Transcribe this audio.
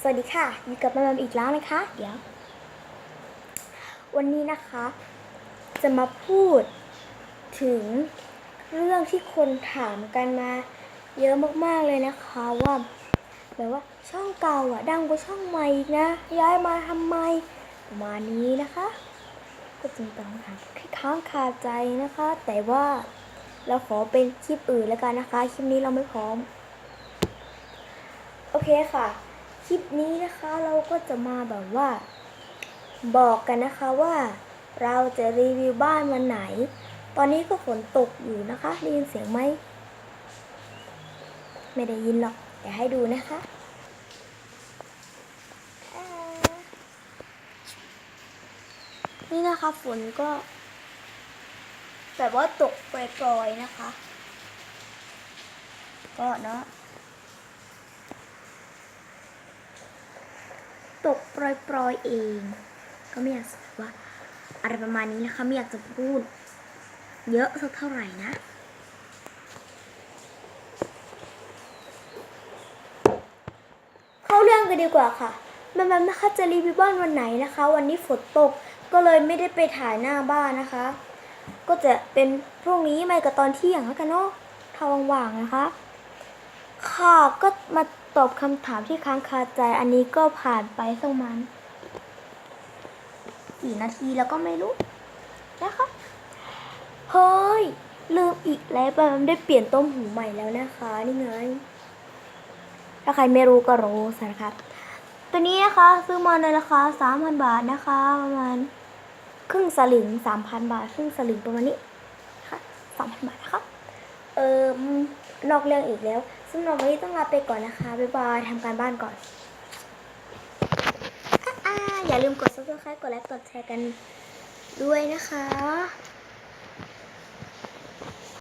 สวัสดีค่ะอยู่กับแมมอีกแล้วนะคะ เดี๋ยว วันนี้นะคะ จะมาพูดถึงเรื่องที่คนถามกันมา เยอะมากๆเลยนะคะว่าแบบว่าช่องเก่าอะ ดังกว่าช่องใหม่อีกนะ ย้ายมาทำไมประมาณนี้นะคะ ก็จึงเป็นคำถามค้างคาใจนะคะ แต่ว่าเราขอเป็นคลิปอื่นแล้วกันนะคะ คลิปนี้เราไม่พร้อม โอเคค่ะ คลิปนี้นะคะเราก็จะมาแบบว่า บอกกันนะคะว่า เราจะรีวิวบ้านวันไหน ตอนนี้ก็ฝนตกอยู่นะคะได้ยินเสียงไหมไม่ได้ยินหรอกเดี๋ยวให้ดูนะคะนี่นะคะฝนก็ แบบว่าตกปล่อยๆนะคะ ก็เนาะ ตกปล่อยๆเอง ก็ไม่อยากจะว่าอะไรประมาณนี้นะคะ ไม่อยากจะพูด เยอะสักเท่าไหร่นะเข้าเรื่องกันดีกว่าค่ะแมันๆนะคะจะรีวิวบ้านวันไหนนะคะ วันนี้ฝนตกก็เลยไม่ได้ไปถ่ายหน้าบ้านนะคะ ก็จะเป็นพรุ่งนี้ไม่ก็ตอนเที่ยงแล้วกันเนาะถ้าว่างๆนะคะ ค่ะก็มา ตอบคำถามที่ค้างคาใจ อันนี้ก็ผ่านไปสักมันกี่นาทีแล้วก็ไม่รู้นะคะเฮ้ย ลืมอีกแล้วปมได้เปลี่ยนต้มหูใหม่แล้วนะคะ นี่ไง ถ้าใครไม่รู้ก็รู้สินะครับ ตัวนี้นะคะ ซื้อมาในราคา3,000บาทนะคะ ประมาณครึ่งสลึง3,000บาท ครึ่งสลึงประมาณนี้ค่ะ3,000บาทนะคะเออนอกเรื่องอีกแล้วำหรับวันนี้ต้องลาไปก่อนนะคะ บ๊ายบายทำการบ้านก่อนอ่าๆอย่าลืมกด subscribe กดไลค์กดแชร์กันด้วยนะคะ